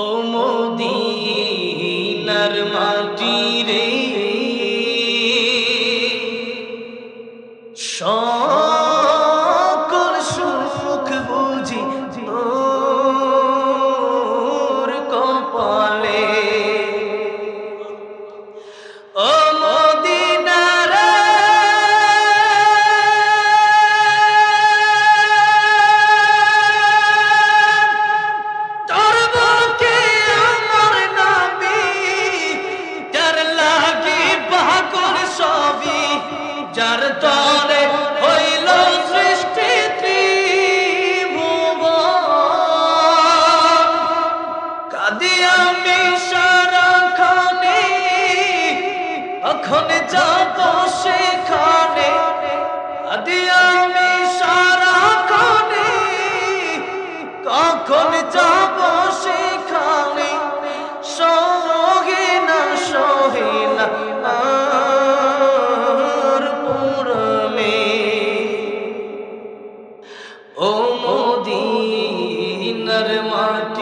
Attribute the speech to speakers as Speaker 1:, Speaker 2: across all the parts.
Speaker 1: ও মোদিনার মাটি রে। সকল এখন যাব সেখানে কাঁদি আমি সারাখানে কখন যাব সেখানে সহে না সহে না আর পুরমে ও মদিনার মাটি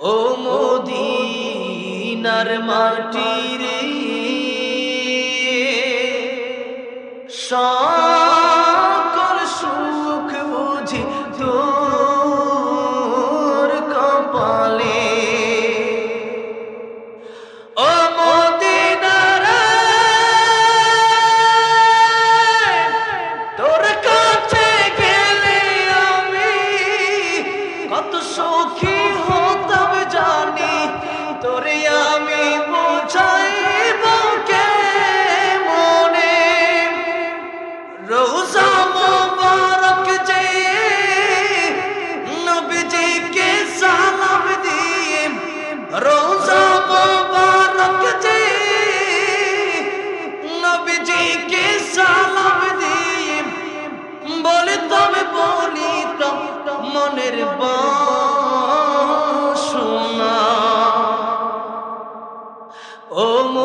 Speaker 1: ও মোদিনার মাটি রে